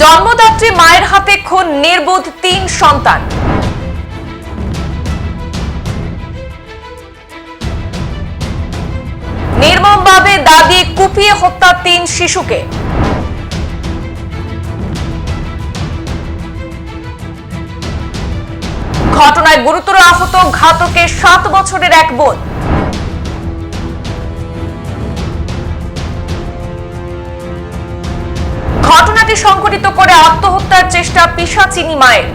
জন্মদাত্রী মায়ের হাতে খুন নির্বোধ তিন সন্তান। নির্মমভাবে দাবি কুপিয়ে হত্যা তিন শিশুকে। ঘটনায় গুরুতর আহত ঘাতকের সাত বছরের এক বোন। ঘটনাটি সংঘটিত করে আত্মহত্যার চেষ্টা পিসাচিনি মায়ের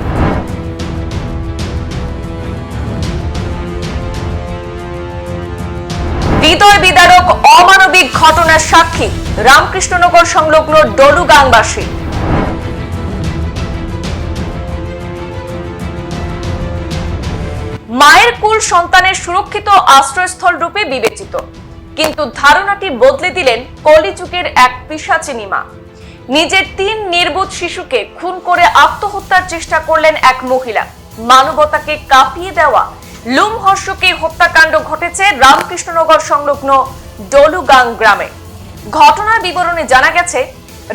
হৃদয় বিদারক অমানবিক ঘটনার সাক্ষী রামকৃষ্ণনগর সংলগ্ন ডলুগাংবাসী। মায়ের কুল সন্তানের সুরক্ষিত আশ্রয়স্থল রূপে বিবেচিত। কিন্তু ধারণাটি বদলে দিলেন কলিযুগের এক পিসাচিনী মা নিজের তিন নির্বোধ শিশুকে খুন করে আত্মহত্যার চেষ্টা করলেন এক মহিলা। মানবতাকে কাঁপিয়ে দেওয়া, লুমহর্ষকে হত্যাকাণ্ড ঘটেছে রামকৃষ্ণনগর সংলগ্ন ডলুগাং গ্রামে। ঘটনার বিবরণে জানা গেছে,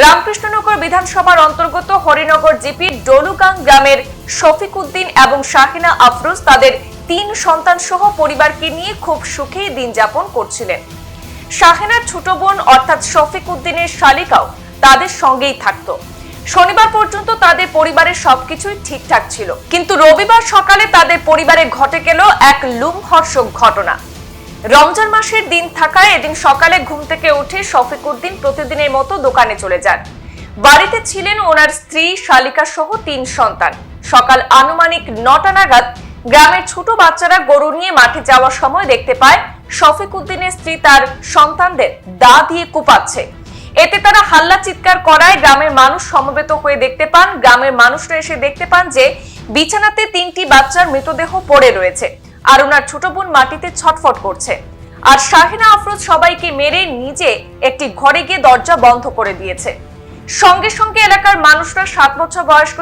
রামকৃষ্ণনগর বিধানসভার অন্তর্গত হরিনগর জিপি ডলুগাং গ্রামের শফিক উদ্দিন এবং শাহিনা আফরোজ তাদের তিন সন্তান সহ পরিবারকে নিয়ে খুব সুখেই দিন যাপন করছিলেন। শাহেনার ছোট বোন অর্থাৎ শফিক উদ্দিনের শালিকাও তাদের সঙ্গেই থাকতো। শনিবার পর্যন্ত তাদের পরিবারের সবকিছুই ঠিকঠাক ছিল। কিন্তু রবিবার সকালে তাদের পরিবারে ঘটে গেল এক লুমহর্ষক ঘটনা। রমজান মাসের দিন থাকায় এদিন সকালে ঘুম থেকে উঠে শফিক উদ্দিন প্রতিদিনের মতো দোকানে চলে যান। বাড়িতে ছিলেন ওনার স্ত্রী শালিকা সহ তিন সন্তান। সকাল আনুমানিক নটা নাগাদ গ্রামের ছোট বাচ্চারা গরু নিয়ে মাঠে যাওয়ার সময় দেখতে পায় শফিক উদ্দিনের স্ত্রী তার সন্তানদের দা দিয়ে কুপাচ্ছে। এতে তারা হাল্লা চিৎকার করায় গ্রামের মানুষ সমবেত হয়ে দেখতে পান। গ্রামের মানুষরা এসে দেখতে পান যে বিছানাতে তিনটি বাচ্চার মৃতদেহ পড়ে রয়েছে। আর ওনার ছোট বোন মাটিতে ছটফট করছে। আর শাহিনা আফরোজ সবাইকে মেরে নিজে একটি ঘরে গিয়ে দরজা বন্ধ করে দিয়েছে। সঙ্গে সঙ্গে এলাকার মানুষরা সাত বছর বয়স্ক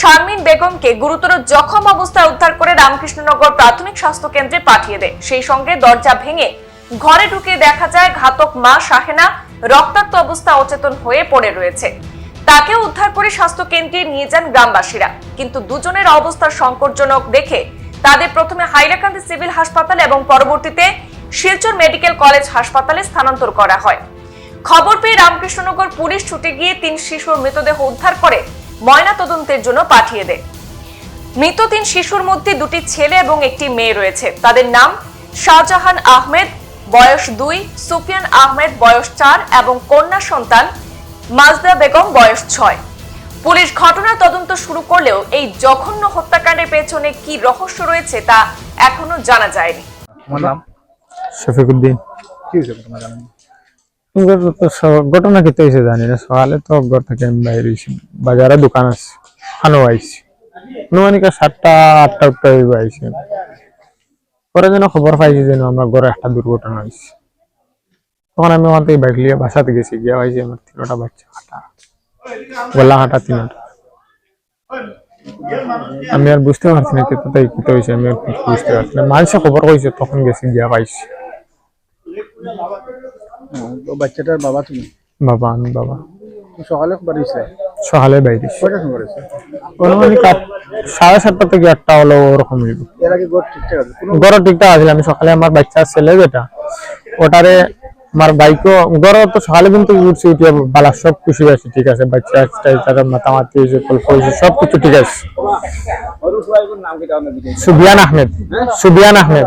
শারমিন বেগমকে গুরুতর জখম অবস্থায় উদ্ধার করে রামকৃষ্ণনগর প্রাথমিক স্বাস্থ্য কেন্দ্রে পাঠিয়ে দেয়। সেই সঙ্গে দরজা ভেঙে ঘরে ঢুকে দেখা যায় ঘাতক মা শাহেনা রক্তাক্ত অবস্থা অচেতন হয়ে পড়ে রয়েছে। তাকে উদ্ধার করে স্বাস্থ্য কেন্দ্রে নিয়ে যান গ্রামবাসীরা। কিন্তু দুজনের অবস্থা সংকটজনক দেখে তাদের প্রথমে হাইলাকান্দি সিভিল হাসপাতাল এবং পরবর্তীতে শিলচর মেডিকেল কলেজ হাসপাতালে স্থানান্তর করা হয়। খবর পেয়ে রামকৃষ্ণনগর পুলিশ ছুটে গিয়ে তিন শিশুর মৃতদেহ উদ্ধার করে ময়না তদন্তের জন্য পাঠিয়ে দেয়। মৃত তিন শিশুর মধ্যে দুটি ছেলে এবং একটি মেয়ে রয়েছে। তাদের নাম শাহজাহান আহমেদ বয়স দুই সুফিয়ান আহমেদ বয়স চার এবং কন্যা সন্তান মাজদা বেগম বয়স ছয়। পুলিশ ঘটনা তদন্ত শুরু করলেও এই জঘন্য হত্যাকাণ্ডের পেছনে কি রহস্য রয়েছে তা এখনও জানা যায়নি। আমার নাম? শফিকুদ্দিন। কি হয়েছে ঘটনা জানেন? ঘর তো ঘটনা কি হয়েছে জানি না। সকালে তো ঘর থেকে আমি বাইরে বাজারে দোকান আছে। খানো আইছি। আনুমানিক সাতটা আটটা হইব আইছি। পরে যেন খবর পাইছি যেন আমার ঘরে একটা দুর্ঘটনা হয়েছে তখন আমি ওখান থেকে বাইক নিয়ে বাসাতে গেছি গিয়ে পাইছি আমার তিনটা বাচ্চা হাঁটা গলা হাঁটা তিনটা। আমি আর বুঝতে পারছি না কি কি হয়েছে আমি আর বুঝতে পারছি না মানুষে খবর কইছে তখন গেছি গিয়া পাইছি। বাচ্চাটার বাবা তুমি? বাবা আমি বাবা। সকালে বাড়িছে সকালে বাইরে। অনুমানিক সাড়ে সাতটা থেকে আটটা হলো ওরকম গোট ঠিকঠাক আছে? আমি সকালে আমার বাচ্চা ছেলে যেটা ওটারে আমার বাইকও গড় তো সকালে কিন্তু উঠছি উঠিয়ে বালা সব খুশি আছে ঠিক আছে বাচ্চা তার মাতামাতি হয়েছে গল্প হয়েছে সব কিছু ঠিক আছে। সুবিয়ান আহমেদ সুবিয়ান আহমেদ।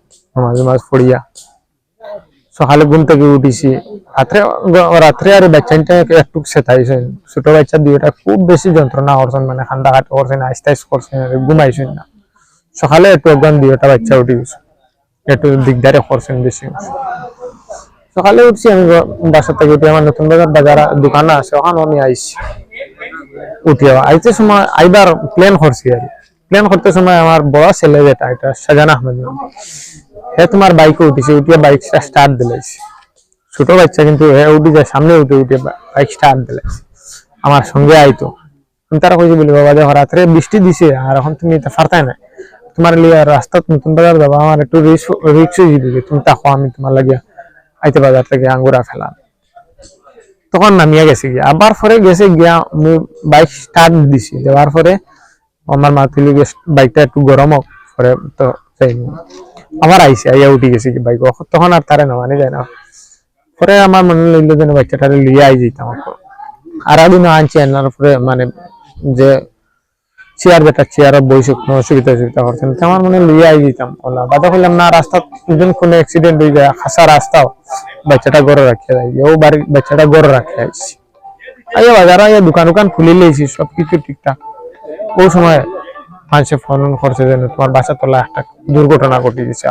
মাঝে মাঝে পড়িয়া। সকালে ঘুম থেকে উঠিছি। রাত্রে রাত্রে আর বাচ্চাটা একটু সেতাইছে ছোট বাচ্চা দুইটা খুব বেশি যন্ত্রণা করছেন মানে ঠান্ডা কাটা করছেন আস্তে আস্তে করছেন ঘুমাইছেন না। সকালে একটু একদম দুইটা বাচ্চা উঠি গেছে। একটু দিকদারে করছেন বেশি। সকালে উঠছি, আমি বাসা থেকে উঠে, আমার নতুন বাজার বাজার দোকান আছে ওখানে আমি আইছি। উঠিয়া আইতে সময় আইবার প্ল্যান করছি আর প্ল্যান করতে সময় আমার বড় ছেলে যেটা, এটা সাজান আহমেদ। হে তোমার বাইকে উঠেছে, উঠিয়ে বাইকটা স্টার্ট দিলাইছে ছোট বাচ্চা কিন্তু হে উঠে যায়, সামনে উঠে উঠে বাইক স্টার্ট দিলাইছে আমার সঙ্গে আইতো। তারা কইছি বলি, বাবা দেখো রাত্রে বৃষ্টি দিছে, আর এখন তুমি এটা ফারতাই না। তোমার লিয়ে রাস্তাত নতুন বাজার যাবা, আমার একটু রিক্স রিক্স হয়ে যাবে তুমি তাকো, আমি তোমার লাগিয়া আইতে বাজার থেকে আঙ্গুরা ফেলাম। তখন নামিয়া গেছে গিয়া। আবার পরে গেছে গিয়া বাইক স্টার্ট দিছি। দেওয়ার পরে আমার মা তুলি বাইকটা একটু গরম হোক, পরে তো। আবার আইসে আইয়া উঠি গেছে বাইক। তখন আর তারে নামানি যায় না। পরে আমার মনে লাগল যেন বাচ্চাটারে লিয়ে আই যেতাম। আর একদিন আনছি আনার পরে মানে যে চেয়ার যেটা চেয়ার কোনো অসুবিধা অসুবিধা করছেন আমার মনে লিয়ে আই যেতাম ওলা বাদা করলাম না রাস্তা যদি কোনো অ্যাক্সিডেন্ট হয়ে যায় খাসা রাস্তাও বাচ্চাটা গড়ে রাখিয়ে দেয় ও বাড়ি বাচ্চাটা গড়ে রাখিয়ে আইসি আইয়া বাজার আইয়া দোকান দোকান খুলে লিয়েছি সবকিছু ঠিকঠাক। ওই সময় মানুষে ফোন করছে যেন তোমার বাসা তোলা একটা দুর্ঘটনা ঘটে গেছে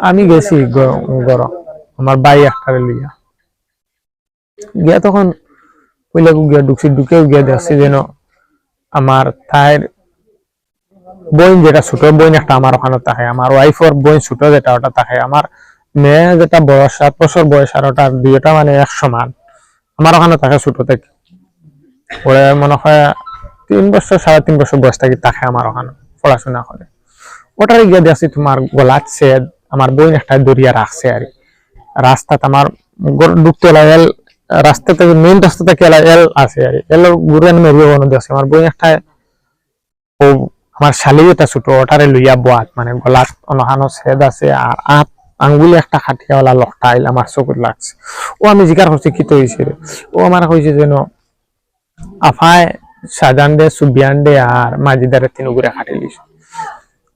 আমি গেছি গ- গরম। আমার বাই একটা লিয়া গিয়া তখন পইলা গিয়া ঢুকছি, ঢুকেও গিয়া দেখছি যেন আমার তাইর বইন যেটা, ছোট বইন একটা আমার ওখানে থাকে। আমার ওয়াইফর বইন ছোট যেটা, ওটা থাকে। আমার মেয়ে যেটা বয়স, সাত বছর বয়স আর ওটা দুইটা মানে এক সমান আমার ওখানে থাকে ছোট থেকে। ওরে মনে হয় তিন বছর, সাড়ে তিন বছর বয়স থেকে থাকে আমার ওখানে পড়াশোনা করে ওটারে গিয়ে দেখছি তোমার গলাচ্ছে, আমার বইন একটা দরিয়া রাখছে আর কি। রাস্তাতে আমার গর- ঢুকতে এলা রাস্তা থেকে মেইন রাস্তা থেকে এলা আছে আর। এল আমি মেরিয়ে কোনো দেখছি আমার বইন একটা ও, আমার শালি যেটা ছোট, ওটারে লইয়া বোয়াত মানে গলাত অনহানো ছেদ আছে আর আপ আঙ্গুলি একটা খাটিয়াওয়ালা লকটা আইল আমার চকুত লাগছে ও আমি জিজ্ঞাসা করছি কি তো হয়েছে রে? ও আমার কইছে যেন আফায় সাজান দে সুবিয়ান দে আর মাজিদারে তিন গুড়ে খাটি লিস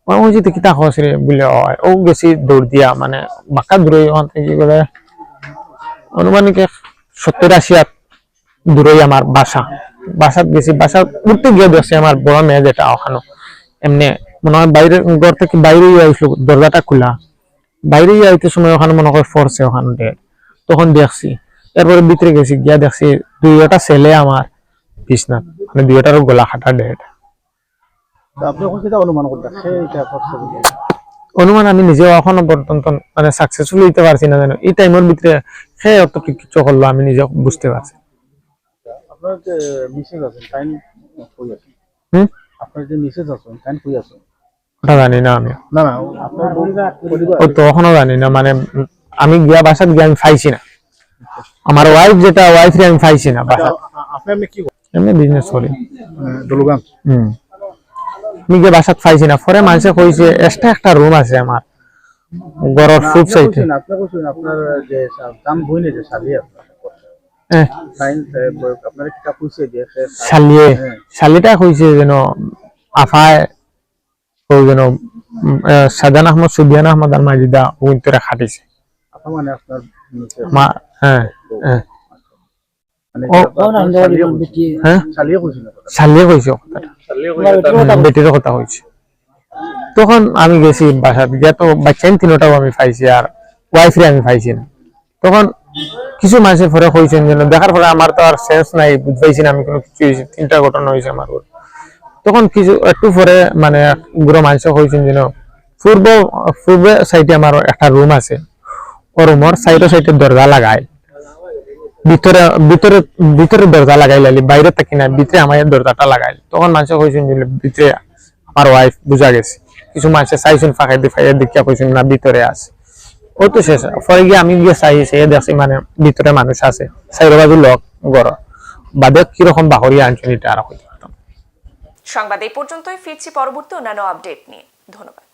ও কইছে তো কিতা বলে ও গেছি দৌড় দিয়া মানে বাঁকা দূরে ওখান থেকে বলে অনুমানিক সত্তর আশি আমার বাসা। বাসাত গেছি বাসা উঠতে গিয়ে দেখছি আমার বড় মেয়ে যেটা ওখানো এমনি মনে হয় বাইরে ঘর থেকে বাইরে আইসলো দরজাটা খোলা। বাইরে আইতে সময় ওখানে মনে হয় ফরছে ওখানে তখন দেখছি এরপরে ভিতরে গেছি, গিয়া দেখছি দুইটা ছেলে আমার বিছনাথ মানে দুইটার গলা খাটা সেটা অনুমান আমি নিজেও এখনও পর্যন্ত মানে সাকসেসফুল হইতে পারছি না জানো। এই টাইমের ভিতরে সে অত কিছু করল আমি নিজে বুঝতে পারছি আপনার যে মিসেস আছেন টাইম কই আছেন হুম? আপনার যে মিসেস আছেন টাইম কই আছেন ওটা জানি না আমি। না না আপনার পরিবার পরিবার ও তো এখনও জানি না মানে আমি গিয়া বাসাত গিয়া আমি পাইছি না। আমার ওয়াইফ যেটা ওয়াইফ আমি পাইছি না বাসাত আপনি আপনি কি এমনি বিজনেস করি। দলগান হুম। আমি গিয়ে বাসাত পাইছি না পরে মানুষে কইছে এক্সট্রা একটা রুম আছে আমার গড়র ফুড সাইডে আপনি কইছেন আপনার যে দাম বইনে যে শালি আপনার টাইম আপনার কিতাব কইছে যে সে শালিয়ে। হ্যাঁ। শালিটা কইছে যেন আফায় যেন সাজান আহমদ আর মাজিদা খাটিছে। হ্যাঁ হ্যাঁ। বেটির কথা হয়েছে তখন আমি গেছি বাসাত গিয়া তো বাচ্চা তিনটাও আমি পাইছি আর ওয়াইফরে আমি পাইছি না। তখন কিছু মানুষের পরে কইছেন যেন দেখার পরে আমার তো আর সেন্স নাই বুঝতেছি না আমি কোনো কিছু হয়েছে তিনটা ঘটনা হয়েছে আমার তখন কিছু একটু পরে মানে বুড়ো মানুষ কইছেন যেন পূর্ব পূর্ব সাইডে আমার একটা রুম আছে। ও রুমর সাইডে সাইডে দরজা লাগায় ভিতরে ভিতরে ভিতরে দরজা লাগাই লালি, বাইরে থাকি না ভিতরে আমার দরজাটা লাগাই তখন মানুষ কইছেন যে, ভিতরে আমার ওয়াইফ বুঝা গেছে। কিছু মানুষে চাইছেন ফাঁকাই দিয়ে ফাইয়া দেখিয়া কইছেন না, ভিতরে আছে। ও তো শেষ। পরে গিয়ে আমি গিয়ে চাই, সে দেখছি মানে ভিতরে মানুষ আছে। চাইর বাজু লোক গড় বাদে কীরকম বাহরিয়া আনছেন এটা আর সংবাদ এই পর্যন্তই। ফিরছি পরবর্তী অন্যান্য আপডেট নিয়ে। ধন্যবাদ।